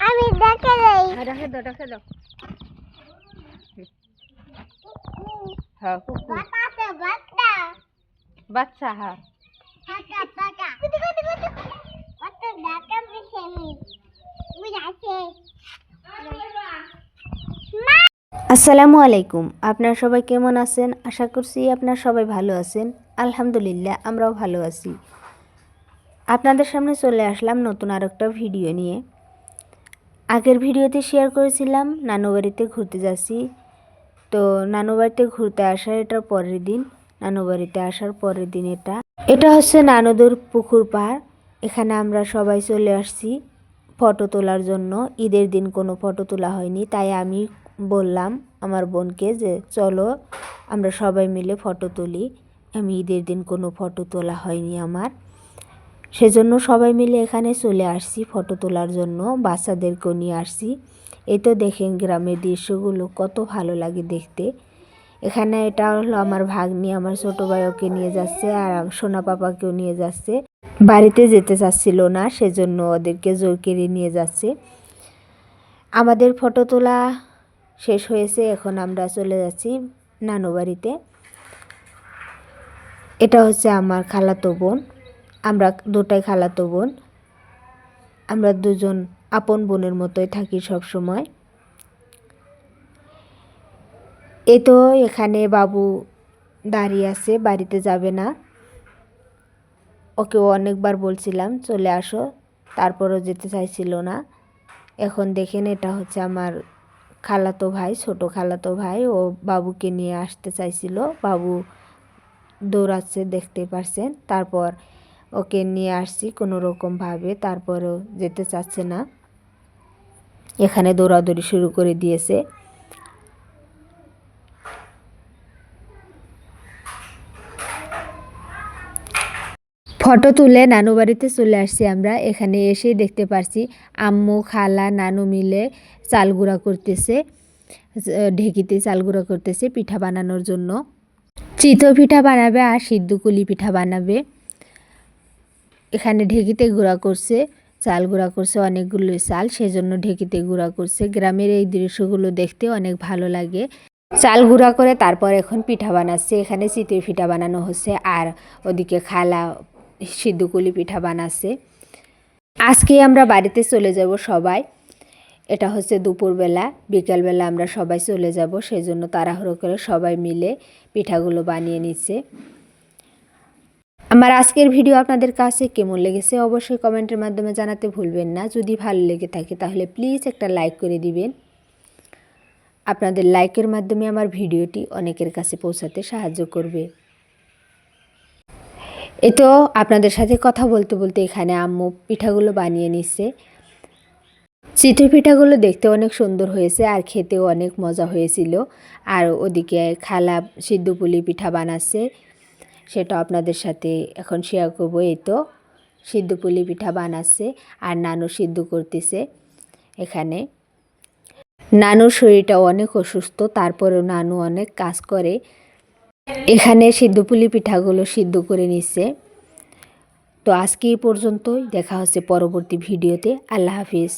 আমি দেখে দেই। হ্যাঁ ডাকে দাও ডাকে দাও। হ্যাঁ বাচ্চা হ্যাঁ টাকা টাকা কুতু কুতু কুতু কত ডাকা পিছে মি বুঝাছে আসসালামু আলাইকুম। আপনার সবাই কেমন আছেন? আশা করছি আপনারা সবাই ভালো আছেন। আলহামদুলিল্লাহ, আমরাও ভালো আছি। আপনাদের সামনে চলে আসলাম নতুন আর একটা ভিডিও নিয়ে। আগের ভিডিওতে শেয়ার করেছিলাম নানু বাড়িতে ঘুরতে যাচ্ছি। তো নানু বাড়িতে ঘুরতে আসার এটার পরের দিন। নানু বাড়িতে আসার পরের দিন এটা। এটা হচ্ছে নানুদুর পুকুর পাড়। এখানে আমরা সবাই চলে আসছি ফটো তোলার জন্য। ঈদের দিন কোনো ফটো তোলা হয়নি, তাই আমি বললাম আমার বোনকে যে, চলো, আমরা সবাই মিলে ফটো তুলি। আমি ঈদের দিন কোনো ফটো তোলা হয়নি আমার। সেজন্য সবাই মিলে এখানে চলে আসছি ফটো তোলার জন্য, বাচ্চাদেরকেও নিয়ে আসছি। এই তো দেখেন গ্রামের দৃশ্যগুলো, কত ভালো লাগে দেখতে। এখানে এটা হলো আমার ভাগ্নি, আমার ছোটো ভাই ওকে নিয়ে যাচ্ছে আর সোনা পাপাকেও নিয়ে যাচ্ছে। বাড়িতে যেতে চাচ্ছিল না, সেজন্য ওদেরকে জোর করে নিয়ে যাচ্ছে। আমাদের ফটো তোলা শেষ হয়েছে, এখন আমরা চলে যাচ্ছি নানু বাড়িতে। এটা হচ্ছে আমার খালাতো বোন। আমরা দুটাই খালাতো বোন। আমরা দুজন আপন বোনের মতোই থাকি সব সময় এই তো এখানে বাবু দাঁড়িয়ে আছে, বাড়িতে যাবে না। ওকেও অনেকবার বলছিলাম, চলে আসো। তারপরও যেতে চাইছিল না। এখন দেখেন এটা হচ্ছে আমার খালাতো ভাই, ছোট খালাতো ভাই, ও বাবুকে নিয়ে আসতে চাইছিল। বাবু দৌড়াচ্ছে, দেখতে পারছেন। তারপর ওকে নিয়ে আসছি কোনো রকমভাবে তারপরেও যেতে চাচ্ছে না। এখানে দৌড়াদৌড়ি শুরু করে দিয়েছে। ফটো তুলে নানু বাড়িতে চলে আসছি আমরা। এখানে এসেই দেখতে পারছি আম্মু, খালা, নানু মিলে চাল গুঁড়া করতেছে, ঢেকিতে চাল গুঁড়া করতেছে পিঠা বানানোর জন্য। চিতই পিঠা বানাবে আর সিদ্ধকুলি পিঠা বানাবে। এখানে ঢেকিতে গুঁড়া করছে, চাল গুঁড়া করছে অনেকগুলো চাল, সেজন্য ঢেকিতে গুঁড়া করছে। গ্রামের এই দৃশ্যগুলো দেখতে অনেক ভালো লাগে। চাল গুঁড়া করে তারপর এখন পিঠা বানাচ্ছে। এখানে চিতই পিঠা বানানো হচ্ছে আর ওদিকে খালা সিদ্ধকুলি পিঠা বানাচ্ছে। আজকে আমরা বাড়িতে চলে যাব সবাই। এটা হচ্ছে দুপুরবেলা, বিকালবেলা আমরা সবাই চলে যাব সেই জন্য তাড়াহুড়ো করে সবাই মিলে পিঠাগুলো বানিয়ে নিচ্ছে। আমার আজকের ভিডিও আপনাদের কাছে কেমন লেগেছে অবশ্যই কমেন্টের মাধ্যমে জানাতে ভুলবেন না। যদি ভালো লেগে থাকে তাহলে প্লিজ একটা লাইক করে দিবেন। আপনাদের লাইকের মাধ্যমে আমার ভিডিওটি অনেকের কাছে পৌঁছাতে সাহায্য করবে। এ তো আপনাদের সাথে কথা বলতে বলতে এখানে আম্মু পিঠাগুলো বানিয়ে নিচ্ছে চিতই পিঠাগুলো দেখতে অনেক সুন্দর হয়েছে আর খেতেও অনেক মজা হয়েছিল। আর ওদিকে খালা সিদ্ধ পুলি পিঠা বানাচ্ছে, সেটা আপনাদের সাথে এখন শেয়ার করব। এই তো সিদ্ধ পুলি পিঠা বানাচ্ছে আর নানু সিদ্ধ করতেছে এখানে। নানুর শরীরটা অনেক অসুস্থ, তারপরেও নানু অনেক কাজ করে। এখানে সিদ্ধ পুলি পিঠাগুলো সিদ্ধ করে নিচ্ছে তো আজকে এই পর্যন্তই, দেখা হচ্ছে পরবর্তী ভিডিওতে। আল্লাহ হাফিজ।